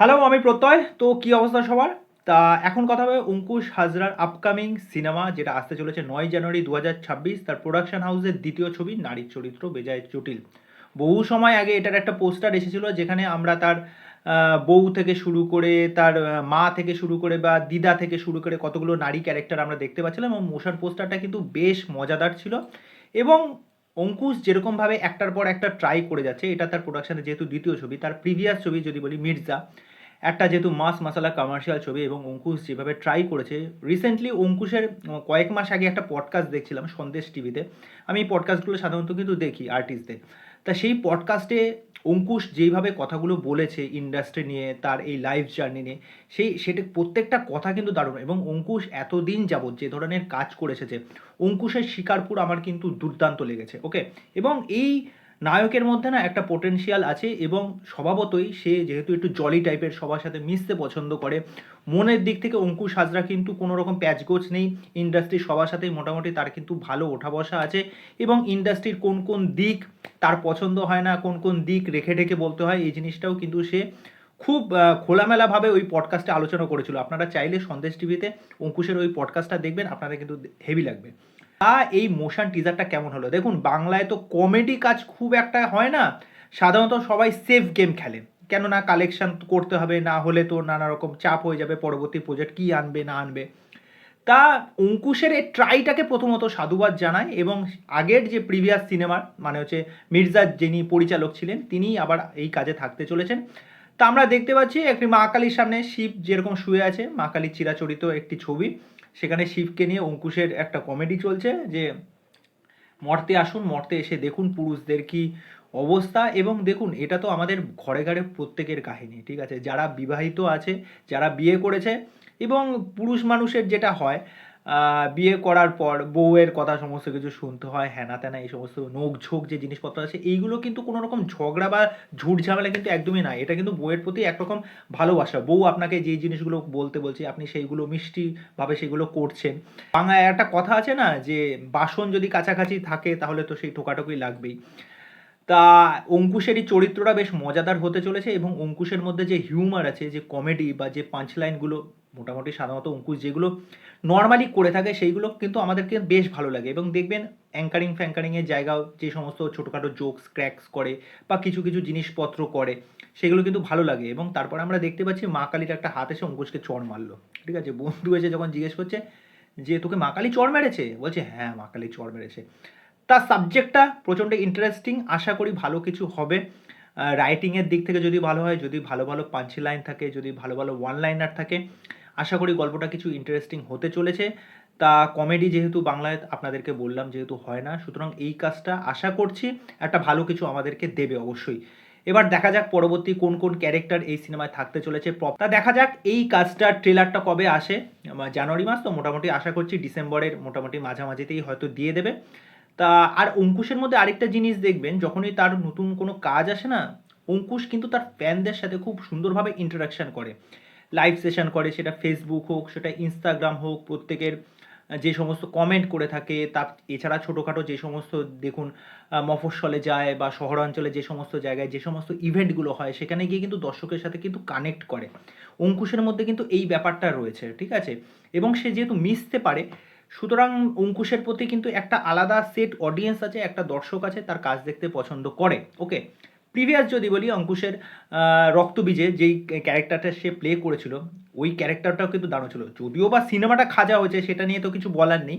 Hello আমি প্রত্যয়। তো কি অবস্থা সবার? তা এখন কথা হবে অঙ্কুশ হাজরার আপকামিং সিনেমা যেটা আসতে চলেছে নয় জানুয়ারি দু হাজার ছাব্বিশ, তার প্রোডাকশন হাউসের দ্বিতীয় ছবি, নারীর চরিত্র বেজায় জটিল। বহু সময় আগে এটার একটা পোস্টার এসেছিল, যেখানে আমরা তার বউ থেকে শুরু করে, তার মা থেকে শুরু করে বা দিদা থেকে শুরু করে কতগুলো নারী ক্যারেক্টার আমরা দেখতে পাচ্ছিলাম এবং মোশন পোস্টারটা কিন্তু বেশ মজাদার ছিল। এবং অঙ্কুশ যেরকমভাবে একটার পর একটা ট্রাই করে যাচ্ছে, এটা তার প্রোডাকশানের যেহেতু দ্বিতীয় ছবি, তার প্রিভিয়াস ছবি যদি বলি, মির্জা একটা যেহেতু মাস মাসালা কমার্শিয়াল ছবি এবং অঙ্কুশ যেভাবে ট্রাই করেছে রিসেন্টলি অঙ্কুশের কয়েক মাস আগে একটা পডকাস্ট দেখছিলাম সন্দেশ টিভিতে আমি এই পডকাস্টগুলো সাধারণত কিন্তু দেখি আর্টিস্টদের তা সেই পডকাস্টে অঙ্কুশ যেইভাবে কথাগুলো বলেছে ইন্ডাস্ট্রি নিয়ে, তার এই লাইফ জার্নি নিয়ে, সেই, সেটা প্রত্যেকটা কথা কিন্তু দারুণ। এবং অঙ্কুশ এতদিন যাবৎ যে ধরনের কাজ করে এসেছে অঙ্কুশের শিকারপুর আমার কিন্তু দুর্দান্ত লেগেছে ওকে এবং এই নায়কের মধ্যে না একটা পোটেনশিয়াল আছে এবং স্বভাবতই সে যেহেতু একটু জলি টাইপের সবার সাথে মিশতে পছন্দ করে। মনের দিক থেকে অঙ্কুশ হাজরা কিন্তু কোনো রকম প্যাচগোছ নেই। ইন্ডাস্ট্রির সবার সাথেই মোটামুটি তার কিন্তু ভালো ওঠা বসা আছে এবং ইন্ডাস্ট্রির কোন কোন দিক তার পছন্দ হয় না, কোন কোন দিক রেখে ঢেকে বলতে হয়, এই জিনিসটাও কিন্তু সে খুব খোলামেলাভাবে ওই পডকাস্টে আলোচনা করেছিল। আপনারা চাইলে সন্দেশ টিভিতে অঙ্কুশের ওই পডকাস্টটা দেখবেন, আপনাদের কিন্তু হেভি লাগবে। তা এই মোশন টিজারটা কেমন হলো? দেখুন, বাংলায় তো কমেডি কাজ খুব একটা হয় না। সাধারণত সবাই সেফ গেম খেলে। কেননা কালেকশন করতে হবে, না হলে তো নানা রকম চাপ হয়ে যাবে, পরবর্তী প্রজেক্ট কি আনবে, না আনবে। তা অঙ্কুশের এই ট্রাইটাকে প্রথমত সাধুবাদ জানায় এবং আগের যে প্রিভিয়াস সিনেমার মানে হচ্ছে মির্জা যিনি পরিচালক ছিলেন তিনি আবার এই কাজে থাকতে চলেছেন। তা আমরা দেখতে পাচ্ছি একটি মা কালীর সামনে শিব যেরকম শুয়ে আছে, মা কালীর চিরাচরিত একটি ছবি। সেখানে শিবকে নিয়ে অঙ্কুশের একটা কমেডি চলছে যে, মর্তে আসুন, মর্তে এসে দেখুন পুরুষদের কি অবস্থা এবং দেখুন, এটা তো আমাদের ঘরে ঘরে প্রত্যেকের কাহিনী, ঠিক আছে? যারা বিবাহিত আছে, যারা বিয়ে করেছে এবং পুরুষ মানুষের যেটা হয় বিয়ে করার পর বউয়ের কথা সমস্ত কিছু শুনতে হয় হ্যানা ত্যানা এই সমস্ত নোক ঝোঁক যে জিনিসপত্র আছে, এইগুলো কিন্তু কোনো রকম ঝগড়া বা ঝুট ঝামেলা কিন্তু একদমই না এটা কিন্তু বউয়ের প্রতি একরকম ভালোবাসা। বউ আপনাকে যেই জিনিসগুলো বলতে বলছে, আপনি সেইগুলো মিষ্টিভাবে সেগুলো করছেন। বাংলায় একটা কথা আছে না যে, বাসন যদি কাছাকাছি থাকে তাহলে তো সেই ঠোকাঠুকি লাগবেই। তা অঙ্কুশেরই চরিত্রটা বেশ মজাদার হতে চলেছে এবং অঙ্কুশের মধ্যে যে হিউমার আছে, যে কমেডি বা যে পাঁচ লাইনগুলো মোটামুটি সাধারণত অঙ্কুশ যেগুলো নর্মালি করে থাকে, সেইগুলো কিন্তু আমাদেরকে বেশ ভালো লাগে। এবং দেখবেন অ্যাঙ্কারিং ফ্যাঙ্কারিংয়ের জায়গাও যে সমস্ত ছোটোখাটো জোকস ক্র্যাকস করে বা কিছু কিছু জিনিসপত্র করে, সেগুলো কিন্তু ভালো লাগে। এবং তারপর আমরা দেখতে পাচ্ছি মা কালীর একটা হাত এসে অঙ্কুশকে চড় মারলো। ঠিক আছে? বন্ধু এসে যখন জিজ্ঞেস করছে যে, তোকে মা কালী চড় মেরেছে? বলছে হ্যাঁ মা কালী চড় মেরেছে। তার সাবজেক্টটা প্রচণ্ড ইন্টারেস্টিং আশা করি ভালো কিছু হবে। রাইটিংয়ের দিক থেকে যদি ভালো হয়, যদি ভালো ভালো পাঞ্চি লাইন থাকে, যদি ভালো ভালো ওয়ান লাইনার থাকে আশা করি গল্পটা কিছু ইন্টারেস্টিং হতে চলেছে। তা কমেডি যেহেতু বাংলায় আপনাদেরকে বললাম যেহেতু হয় না, সুতরাং এই কাজটা আশা করছি একটা ভালো কিছু আমাদেরকে দেবে অবশ্যই। এবার দেখা যাক পরবর্তী কোন কোন ক্যারেক্টার এই সিনেমায় থাকতে চলেছে। তা দেখা যাক এই কাজটার ট্রেলারটা কবে আসে। জানুয়ারি মাস তো মোটামুটি আশা করছি ডিসেম্বরের মোটামুটি মাঝামাঝিতেই হয়তো দিয়ে দেবে। তা আর অঙ্কুশের মধ্যে আরেকটা জিনিস দেখবেন, যখনই তার নতুন কোনো কাজ আসে না, অঙ্কুশ কিন্তু তার ফ্যানদের সাথে খুব সুন্দরভাবে ইন্টারাকশন করে। লাইভ সেশন করে, সেটা ফেসবুক হোক, সেটা ইনস্টাগ্রাম হোক, প্রত্যেকের যে সমস্ত কমেন্ট করে থাকে, তা, এছাড়া ছোটোখাটো যে সমস্ত, দেখুন মফস্বলে যায় বা শহরাঞ্চলে যে সমস্ত জায়গায় যে সমস্ত ইভেন্টগুলো হয়, সেখানে গিয়ে কিন্তু দর্শকের সাথে কিন্তু কানেক্ট করে। অঙ্কুশের মধ্যে কিন্তু এই ব্যাপারটা রয়েছে, ঠিক আছে? এবং সে যেহেতু মিশতে পারে, সুতরাং অঙ্কুশের প্রতি কিন্তু একটা আলাদা সেট অডিয়েন্স আছে, একটা দর্শক আছে, তার কাজ দেখতে পছন্দ করে ওকে প্রিভিয়াস যদি বলি, অঙ্কুশের রক্তবীজে যেই ক্যারেক্টারটা সে প্লে করেছিল, ওই ক্যারেক্টারটাও কিন্তু দারুণ ছিল। যদিও বা সিনেমাটা খাজা হয়েছে, সেটা নিয়ে তো কিছু বলার নেই,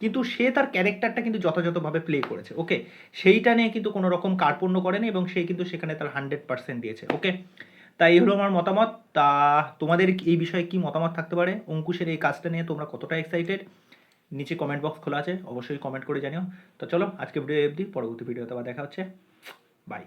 কিন্তু সে তার ক্যারেক্টারটা কিন্তু যথাযথভাবে প্লে করেছে ওকে সেইটা নিয়ে কিন্তু কোনো রকম কার্পণ্য করেনি এবং সে কিন্তু সেখানে তার হান্ড্রেড পার্সেন্ট দিয়েছে ওকে তাই এই হলো আমার মতামত। তা তোমাদের এই বিষয়ে কি মতামত থাকতে পারে? অঙ্কুশের এই কাজটা নিয়ে তোমরা কতটা এক্সাইটেড নিচে কমেন্ট বক্স খোলা আছে, অবশ্যই কমেন্ট করে জানিও। তো চলো আজকে ভিডিও অবধি, পরবর্তী ভিডিওতে আবার দেখা হচ্ছে। বাই